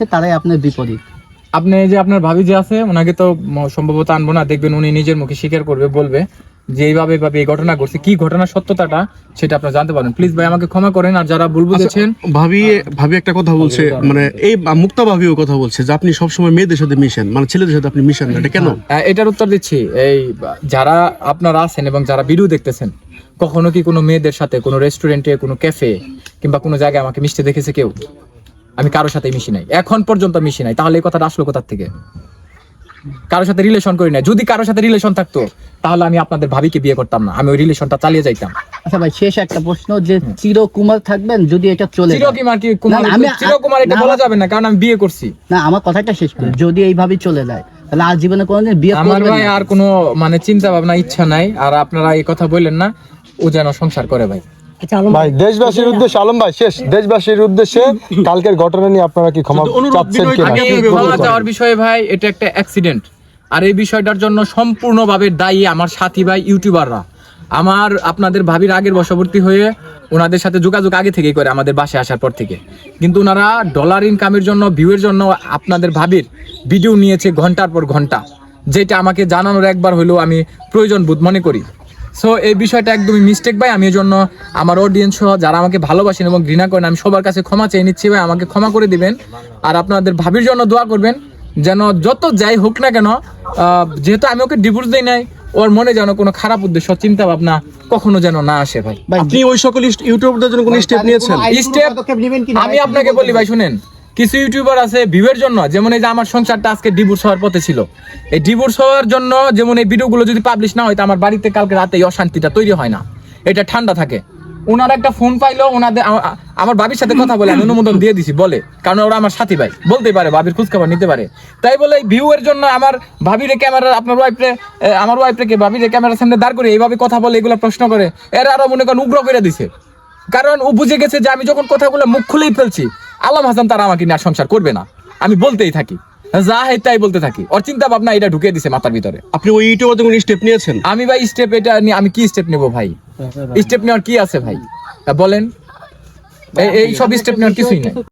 আছে তারাই আপনার বিপরীত। আপনি এই যে আপনার ভাবি যে আছে ওনাকে তো সম্ভবত আনব না দেখবেন উনি নিজের মুখে স্বীকার করবে বলবে যে এইভাবে এইভাবে এই ঘটনা ঘটছে। কি ঘটনা সত্যতাটা সেটা আপনারা জানতে পারেন প্লিজ ভাই আমাকে ক্ষমা করেন আর যারা ভুল বুঝেছেন ভাবি ভাবি একটা কথা বলছে মানে এই মুক্তা ভাবিও কথা বলছে যে আপনি সবসময় মেয়েদের সাথে মিশেন মানে ছেলেদের সাথে আপনি মিশেন না এটা কেন? এটার উত্তর দিচ্ছি। এই যারা আপনারা আছেন এবং যারা ভিডিও দেখতেছেন কখনো কি কোনো মেয়েদের সাথে কোনো রেস্টুরেন্টে কোনো ক্যাফে কিংবা কোনো জায়গায় আমাকে মিশতে দেখেছে কেউ? আমি কারোর সাথে মিশি নাই। এখন পর্যন্ত মিশি নাই। তাহলে এই কথাটা আসলো কোথার থেকে? কারোর সাথে রিলেশন করি না যদি কারোর সাথে রিলেশন থাকতো তাহলে আমি আপনাদের ভাবিকে বিয়ে করতাম না। আমি ওই রিলেশনটা চালিয়ে যাইতাম। আচ্ছা ভাই শেষ একটা প্রশ্ন যে চিরকুমার থাকবেন যদি এটা চলে যায়। চিরকুমার কি কুমার আমি- চিরকুমার এটা বলা যাবে না কারণ আমি বিয়ে করছি। না আমার কথাটা শেষ করি। যদি এইভাবে চলে যায় তাহলে আর জীবনে কোনোদিন বিয়ে আমার করবেন ভাই আর কোনো মানে চিন্তা ভাবনা ইচ্ছা নাই। আর আপনারা এই কথা বললেন না ও যেন সংসার করে ভাই। ভাই দেশবাসীর উদ্দেশ্যে আলম ভাই শেষ। দেশবাসীর উদ্দেশ্যে কালকের ঘটনা নিয়ে আপনারা কি ক্ষমা চাচ্ছেন ক্ষমা চাওয়ার বিষয়ে ভাই এটা একটা অ্যাক্সিডেন্ট আর এই বিষয়টার জন্য সম্পূর্ণভাবে দায়ী আমার সাথী ভাই ইউটিউবাররা আমার আপনাদের ভাবির আগের বশবর্তী হয়ে ওনাদের সাথে যোগাযোগ আগে থেকেই করে আমাদের বাসায় আসার পর থেকে। কিন্তু ওনারা ডলার ইনকামের জন্য ভিউয়ের জন্য আপনাদের ভাবির ভিডিও নিয়েছে ঘণ্টার পর ঘণ্টা। যেটা আমাকে জানানোর একবার হলেও আমি প্রয়োজন বোধ মনে করি। সো এই বিষয়টা একদমই মিস্টেক ভাই। আমি জন্য আমার অডিয়েন্স সহ যারা আমাকে ভালোবাসেন এবং ঘৃণা করেন আমি সবার কাছে ক্ষমা চেয়ে নিচ্ছি ভাই। আমাকে ক্ষমা করে দিবেন। আর আপনাদের ভাবির জন্য দোয়া করবেন যেন যত যাই হোক না কেন যেহেতু আমি ওকে ডিভোর্স দেই নাই ওর মনে যেন কোনো খারাপ উদ্দেশ্য চিন্তা ভাবনা কখনো যেন না আসে ভাই। আপনি ওই সকল ইউট- ইউটিউবারদের জন্য কোনো স্টেপ নিয়েছেন? স্টেপ আমি আপনাকে বলি ভাই শুনেন। কিছু ইউটিউবার আছে ভিউয়ের জন্য, যেমন এই যে আমার সংসারটা আজকে ডিভোর্স হওয়ার পথে ছিল। এই ডিভোর্স হওয়ার জন্য যেমন এই ভিডিওগুলো যদি পাবলিশ না হয়, তো আমার বাড়িতে কালকে রাতে এই অশান্তিটা তৈরি হয় না। এটা ঠান্ডা থাকে। ওনার একটা ফোন পাইলো ওনাদের আমার বাবির সাথে কথা বলে আমি অনুমোদন দিয়ে দিছি, বলে। কারণ ওরা আমার সাথী ভাই, বলতেই পারে, ভাবির খোঁজ খবর নিতে পারে। তাই বলে এই ভিউয়ের জন্য আমার ভাবিরে ক্যামেরা আপনার ওয়াইফরে আমার ওয়াইফরে ভাবিরে ক্যামেরার সামনে দাঁড় করে এইভাবে কথা বলে এগুলো প্রশ্ন করে। এরা আরও মনে করেন উগ্র করে দিছে। কারণ ও বুঝে গেছে যে আমি যখন কথাগুলো মুখ খুলেই ফেলছি আলম হাসান তারা আমাকে নিয়ে সংসার করবে না। আমি বলতেই থাকি। যা হয় তাই বলতে থাকি। ওর চিন্তা ভাবনা এটা ঢুকিয়ে দিছে মাথার ভিতরে। আপনি ওই ইউটিউবারদের কোনো স্টেপ নিয়েছেন? আমি ভাই স্টেপ এটা নিয়ে আমি কি স্টেপ নেব ভাই? স্টেপ নেওয়ার কি আছে ভাই? বলেন। এই- এই সব স্টেপ নেওয়ার কিছুই নেই।